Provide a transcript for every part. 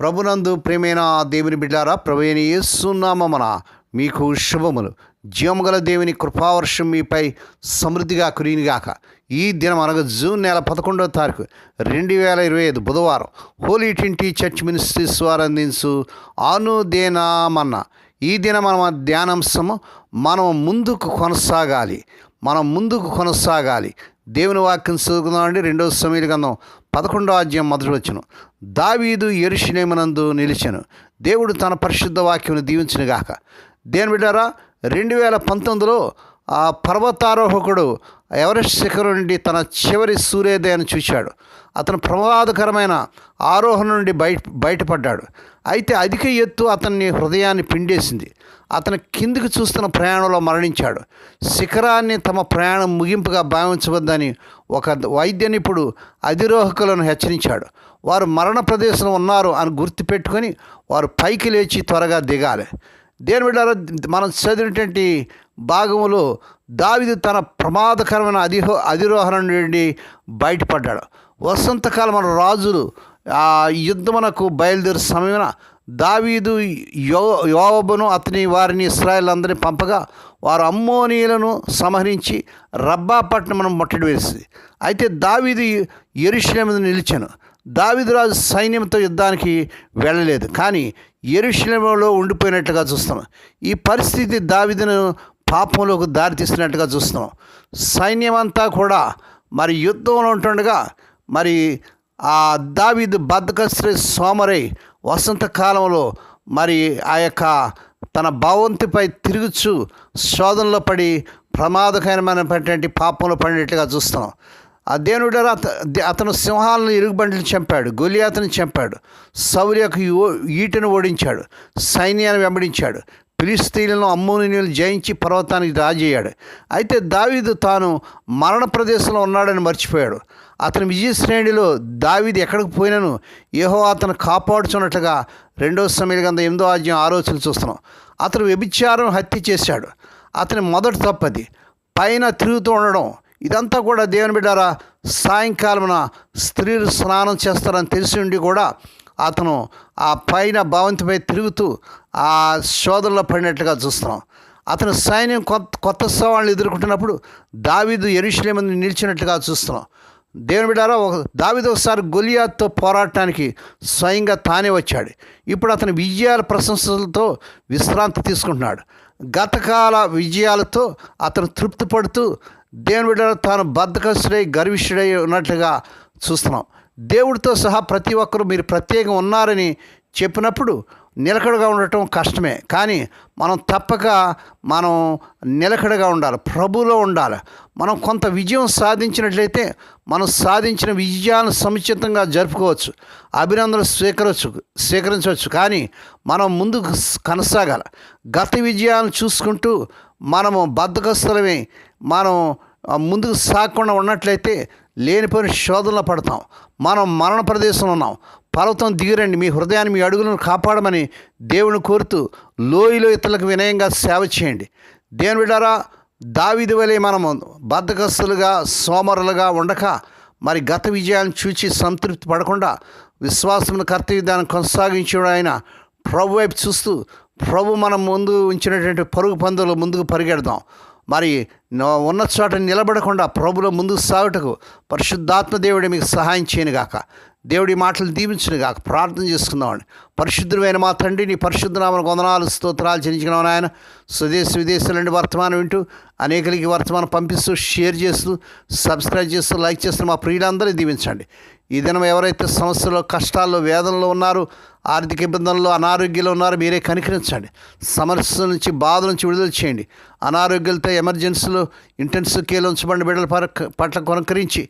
ప్రభునందు ప్రేమైన దేవుని బిడ్డారా ప్రభుని ఏసునామన మీకు శుభములు. జీవముగల దేవుని కృపావర్షం మీపై సమృద్ధిగా కురినిగాక ఈ దినం అనగా జూన్ నెల పదకొండవ తారీఖు రెండు వేల ఇరవై ఐదు బుధవారం హోలీ ట్వంటీ చర్చ్ మినిస్ట్రీస్ వారు అందించు ఆనుదేనామన్న ఈ దినం మన ధ్యానాంశము మనం ముందుకు కొనసాగాలి. మనం ముందుకు కొనసాగాలి. దేవుని వాక్యం చదువుకుందామండి రెండవ సమీర గంధం పదకొండో అధ్యాయం మొదటి వచ్చును దావీదు ఎరుషులేమనందు నిలిచాను. దేవుడు తన పరిశుద్ధ వాక్యమును దీవించునుగాక దేని బిడ్డారా రెండు వేల పంతొమ్మిదిలో ఆ పర్వతారోహకుడు ఎవరెస్ట్ శిఖరం నుండి తన చివరి సూర్యోదయాన్ని చూశాడు. అతను ప్రమాదకరమైన ఆరోహణ నుండి బయట బయటపడ్డాడు. అయితే అధిక ఎత్తు అతన్ని హృదయాన్ని పిండేసింది. అతను కిందికి చూస్తున్న ప్రయాణంలో మరణించాడు. శిఖరాన్ని తమ ప్రయాణం ముగింపుగా భావించవద్దని ఒక వైద్య నిపుడు అధిరోహకులను హెచ్చరించాడు. వారు మరణ ప్రదేశంలో ఉన్నారు అని గుర్తుపెట్టుకొని వారు పైకి లేచి త్వరగా దిగాలి. దేని బిడ్డారా మనం చదివినటువంటి భాగములో దావిదు తన ప్రమాదకరమైన అధిహో అధిరోహణ నుండి బయటపడ్డాడు. వసంతకాలం మన రాజులు ఆ యుద్ధమునకు బయలుదేరు సమయమున దావీదు యో యోబును అతని వారిని ఇస్రాయల్ అందరినీ పంపగా వారు అమ్మోనీయులను సంహరించి రబ్బా ముట్టడి వేసింది అయితే దావీదు ఎరుషుల మీద నిలిచాను. దావీదు రాజు సైన్యంతో యుద్ధానికి వెళ్ళలేదు. కానీ ఎరుషులంలో ఉండిపోయినట్లుగా చూస్తున్నాం ఈ పరిస్థితి దావీదును పాపంలోకి దారితీస్తున్నట్టుగా చూస్తున్నాం. సైన్యం అంతా కూడా మరి యుద్ధంలో ఉంటుండగా మరి ఆ దావీదు బద్దకస్త్రి సోమరై వసంతకాలంలో మరి ఆ యొక్క తన భావంతిపై తిరుగుచు శోధనలో పడి ప్రమాదకరమైనటువంటి పాపంలో పడినట్లుగా చూస్తున్నాం. ఆ దేవుడు అతను సింహాలను ఇరుగుబండిని చంపాడు గొలియాతను చంపాడు సౌరి యొక్క ఈటను ఓడించాడు సైన్యాన్ని వెంబడించాడు. ఫిలిస్తీన్లను అమ్మోనియులను జయించి పర్వతానికి రాజయ్యాడు అయితే దావీదు తాను మరణ ప్రదేశంలో ఉన్నాడని మర్చిపోయాడు. అతని విజయ శ్రేణిలో దావీదు ఎక్కడికి పోయినను ఏహో అతను కాపాడుచున్నట్లుగా రెండో సమయంలో కింద ఎనిమిదో ఆజ్యం ఆలోచనలు చూస్తున్నాం. అతను వ్యభిచారం హత్య చేశాడు. అతని మొదటి తప్పది పైన తిరుగుతూ ఉండడం. ఇదంతా కూడా దేవుని బిడ్డారా సాయంకాలమున స్త్రీలు స్నానం చేస్తారని తెలిసి ఉండి కూడా అతను ఆ పైన భవంతిపై తిరుగుతూ ఆ శోధనలో పడినట్లుగా చూస్తున్నాం. అతను సైన్యం కొత్త కొత్త సవాళ్ళను ఎదుర్కొంటున్నప్పుడు దావీదు ఎరుషులేమని నిలిచినట్లుగా చూస్తున్నాం. దేవుని బిడ్డారా ఒక దావిద ఒకసారి గొలియాతో పోరాటానికి స్వయంగా తానే వచ్చాడు. ఇప్పుడు అతని విజయాల ప్రశంసలతో విశ్రాంతి తీసుకుంటున్నాడు. గతకాల విజయాలతో అతను తృప్తి పడుతూ దేవుని బిడ్డ తాను బద్దకస్తుడై గర్విష్ఠుడై ఉన్నట్లుగా చూస్తున్నాం. దేవుడితో సహా ప్రతి ఒక్కరూ మీరు ప్రత్యేకం ఉన్నారని చెప్పినప్పుడు నిలకడగా ఉండటం కష్టమే. కానీ మనం తప్పక మనం నిలకడగా ఉండాలి ప్రభులో ఉండాలి. మనం కొంత విజయం సాధించినట్లయితే మనం సాధించిన విజయాలను సముచితంగా జరుపుకోవచ్చు అభినందనలు స్వీకరించు స్వీకరించవచ్చు. కానీ మనం ముందుకు కొనసాగాలి. గత విజయాలను చూసుకుంటూ మనము బద్దకస్తులమే మనం ముందుకు సాగకుండా ఉన్నట్లయితే లేనిపోయిన శోధనలో పడతాం. మనం మరణ ప్రదేశంలో ఉన్నాం. పర్వతం దిగిరండి. మీ హృదయాన్ని మీ అడుగులను కాపాడమని దేవుని కోరుతూ లోయలో ఇతరులకు వినయంగా సేవ చేయండి. దేవుని విడారా దావిది వలె మనము బద్దకస్తులుగా సోమరులుగా ఉండక మరి గత విజయాన్ని చూచి సంతృప్తి పడకుండా విశ్వాసమును కర్తవ్య కొనసాగించడం ఆయన ప్రభు వైపు చూస్తూ ప్రభు మనం ముందు ఉంచినటువంటి పరుగు పందులు ముందుకు పరిగెడదాం. మరి ఉన్న చోట నిలబడకుండా ప్రభులో ముందుకు సాగుటకు పరిశుద్ధాత్మ దేవుడి మీకు సహాయం చేయనుగాక దేవుడి మాటలు దీవించును గాక. ప్రార్థన చేసుకుందామండి. పరిశుద్ధమైన మా తండ్రి నీ పరిశుద్ధనామను వందనాలు స్తోత్రాలు చెల్లించుకున్నాం ఆయన స్వదేశ విదేశాల నుండి వర్తమానం వింటూ అనేకలకి వర్తమానం పంపిస్తూ షేర్ చేస్తూ సబ్స్క్రైబ్ చేస్తూ లైక్ చేస్తూ మా ప్రియులందరినీ దీవించండి. ఈ దినం ఎవరైతే సమస్యలో కష్టాల్లో వేదనలో ఉన్నారో ఆర్థిక ఇబ్బందుల్లో అనారోగ్యంలో ఉన్నారో మీరే కనికరించండి. సమస్యల నుంచి బాధ నుంచి విడుదల చేయండి. అనారోగ్యాలతో ఎమర్జెన్సీలో ఇంటెన్సివ్ కేర్లో ఉంచబడిన బిడ్డల పట్ల కొనకరించి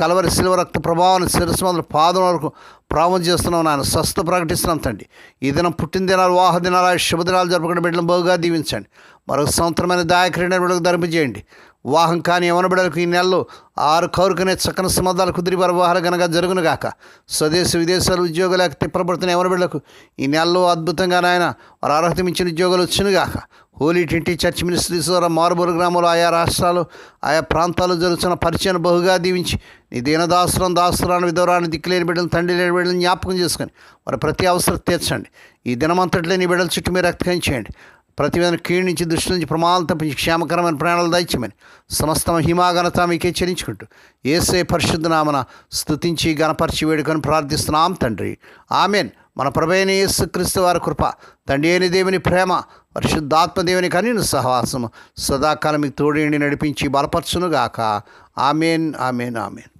కలవరి శిలువ రక్త ప్రభావాన్ని శిరస్సు మొదలు పాదం వరకు ప్రాముఖ్యం చేస్తున్నాం నాన్న స్వస్థ ప్రకటిస్తున్నాం తండ్రి. ఈ దినం పుట్టినదినాలు వాహ దినాలు శుభదినాలు జరుపుకునే బిడ్డలను బహుగా దీవించండి. మరొక సంవత్సరమైన దాయకరైన బిడ్డలకు ధరింపజేయండి. వాహం కానీ యవన ఈ నెలలో ఆరు కౌరుకునే చక్కని సంబంధాలు కుదిరి వారి గనక జరుగునుగాక. స్వదేశ విదేశాలు ఉద్యోగాలకు తిప్పబడుతున్న యవన ఈ నెలలో అద్భుతంగా నాయన వారు అర్హత మించిన ఉద్యోగాలు వచ్చినగాక. హోలీ ట్వంటీ చర్చ్ మినిస్ట్రీస్ ద్వారా మారుమూల గ్రామంలో ఆయా రాష్ట్రాలు ఆయా ప్రాంతాలు జరుగుతున్న పరిచయం బహుగా దీవించి నీ దీనదాసురం దాసురాన్ని విధవరాన్ని దిక్కులేని బిడ్డలు తండ్రి లేని బిడ్డలను జ్ఞాపకం చేసుకొని వారి ప్రతి అవసరం తీర్చండి. ఈ దినమంతట్లో నీ బిడ్డల చుట్టూ మీరు రక్తం చేయండి. ప్రతి విధంగా దృష్టి నుంచి ప్రమాదం తప్పించి క్షేమకరమైన ప్రాణాలు దయచమని సమస్త హిమాగనత మీకే చెల్లించుకుంటూ ఏసే పరిశుద్ధ నామన స్తుతించి గణపరిచి వేడుకొని ప్రార్థిస్తున్నాం తండ్రి. ఆమెన్. మన ప్రభైన యేసుక్రీస్తు వారి కృప తండ్రి అయిన దేవుని ప్రేమ పరిశుద్ధాత్మదేవుని కనీను సహవాసము సదాకాలం మీకు తోడేండి నడిపించి బలపరచునుగాక. Amen amen amen.